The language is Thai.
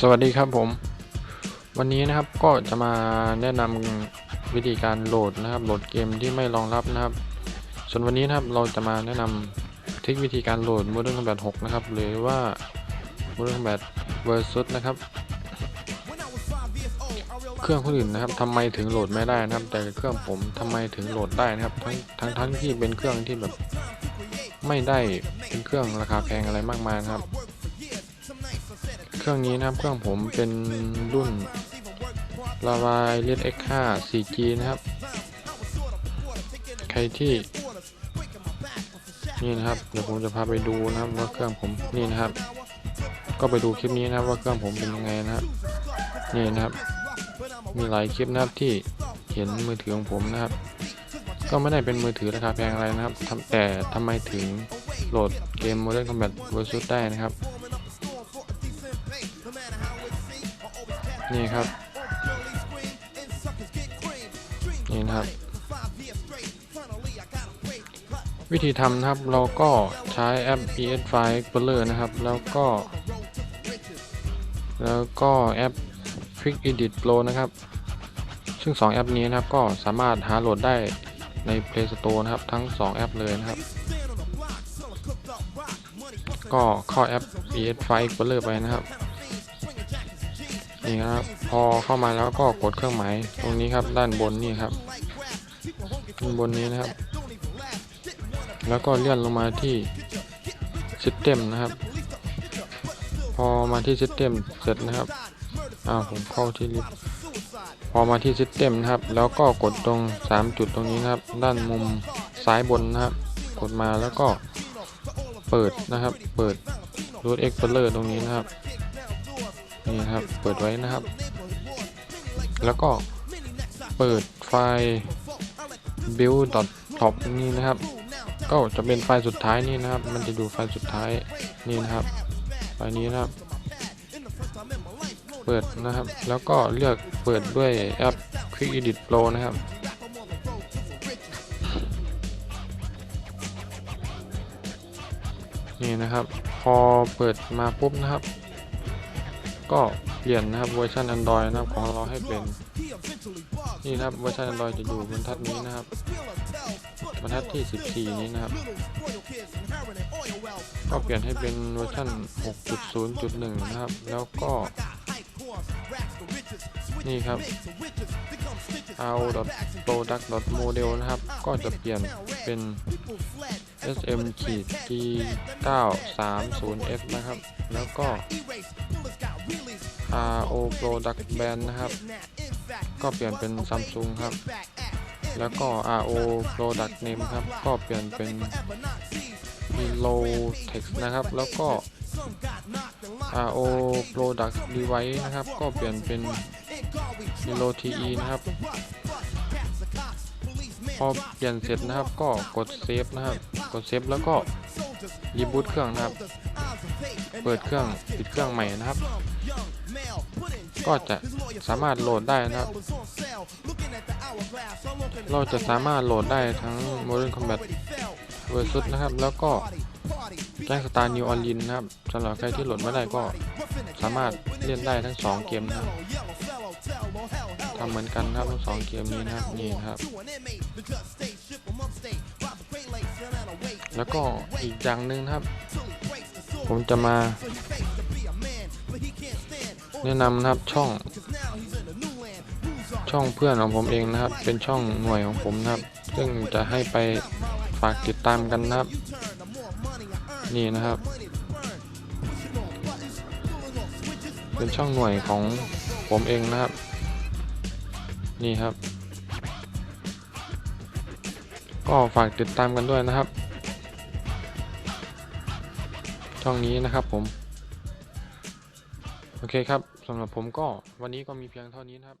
สวัสดีครับผม วันนี้นะครับก็จะมาแนะนำวิธีการโหลดนะครับ โหลดเกมที่ไม่รองรับนะครับ ส่วนวันนี้นะครับเราจะมาแนะนำทริควิธีการโหลด Modern Combat 6 นะครับ หรือว่า Modern Combat Versus นะครับ เครื่องคนอื่นนะครับทำไมถึงโหลดไม่ได้นะครับ แต่เครื่องผมทำไมถึงโหลดได้นะครับ ทั้งทั้งทั้งที่เป็นเครื่องที่แบบไม่ได้เป็นเครื่องราคาแพงอะไรมากมายนะครับ เครื่องนี้นะครับ เครื่องผมเป็นรุ่น l a v a l e d X5 4G นะครับ ใครที่ นี่นะครับ เดี๋ยวผมจะพาไปดูนะครับว่าเครื่องผมนี่นะครับ ก็ไปดูคลิปนี้นะครับว่าเครื่องผมเป็นยังไงนะครับ นี่นะครับ มีหลายคลิปนะครับที่เห็นมือถือของผมนะครับ ก็ไม่ได้เป็นมือถือราคาแพงอะไรนะครับแต่ทำไมถึงโหลดเกม Modern Combat Versus ได้นะครับ นี่ครับ นี่นะครับ วิธีทำนะครับเราก็ใช้แอป PS5 Explorer นะครับ แล้วก็ แล้วก็แอป Quick Edit Pro นะครับ ซึ่ง 2 แอปนี้นะครับก็สามารถหาโหลดได้ใน Play Store นะครับ ทั้ง 2 แอปเลยนะครับ ก็เข้าแอป PS5 Explorer ไปนะครับ นี่ครับพอเข้ามาแล้วก็กดเครื่องหมายตรงนี้ครับด้านบนนี่ครับด้านบนนี้นะครับ แล้วก็เลื่อนลงมาที่ System นะครับ พอมาที่ System เสร็จนะครับอ้าวผมเข้าที่ลิฟต์พอมาที่ System นะครับ แล้วก็กดตรง 3 จุดตรงนี้นะครับ ด้านมุมซ้ายบนนะครับ กดมาแล้วก็เปิดนะครับ เปิด Root Explorer ตรงนี้นะครับ นี่นะครับ เปิดไว้นะครับ แล้วก็เปิดไฟล์ build.top นี่นะครับ ก็จะเป็นไฟล์สุดท้ายนี่นะครับ มันจะอยู่ไฟล์สุดท้ายนี่นะครับ ไฟล์นี้นะครับ เปิดนะครับ แล้วก็เลือกเปิดด้วยแอป Quick Edit Pro นะครับนี่นะครับ พอเปิดมาปุ๊บนะครับ ก็เปลี่ยนนะครับเวอร์ชัน Android นะครับของเราให้เป็น นี่นะครับเวอร์ชัน Android จะอยู่บนทัดนี้นะครับบรรทัดที่ 14 นี้นะครับ ก็เปลี่ยนให้เป็นเวอร์ชัน6.0.1 นะครับ แล้วก็นี่ครับ ao.product.model นะครับ ก็จะเปลี่ยนเป็น sm g 930f นะครับ แล้วก็ ro product band นะครับ ก็เปลี่ยนเป็น Samsung ครับ แล้วก็ ro product name ครับ ก็เปลี่ยนเป็น Milotex นะครับ แล้วก็ ro product device นะครับ ก็เปลี่ยนเป็น Milo te นะครับ พอเปลี่ยนเสร็จนะครับ ก็กดเซฟนะครับ กดเซฟแล้วก็รีบูตเครื่องนะครับ เปิดเครื่องปิดเครื่องใหม่นะครับ ก็จะสามารถโหลดได้นะครับ เราจะสามารถโหลดได้ทั้ง Modern Combat v e r s u นะครับ แล้วก็แก๊งสตาร์นิวออลินนะครับสำหรับใครที่โหลดไม่ได้ก็สามารถเล่นได้ทั้ง 2 เกมนะทำเหมือนกันครับทั้งสองเกมนี้นะครับนี่นะครับ แล้วก็อีกอย่างหนึ่งครับ ผมจะมา แนะนำนะครับช่อง ช่องเพื่อนของผมเองนะครับ เป็นช่องหน่วยของผมนะครับ ซึ่งจะให้ไปฝากติดตามกันนะครับ นี่นะครับ เป็นช่องหน่วยของผมเองนะครับ นี่ครับ ก็ฝากติดตามกันด้วยนะครับ ช่องนี้นะครับผม โอเคครับสำหรับผมก็วันนี้ก็มีเพียงเท่านี้นะครับ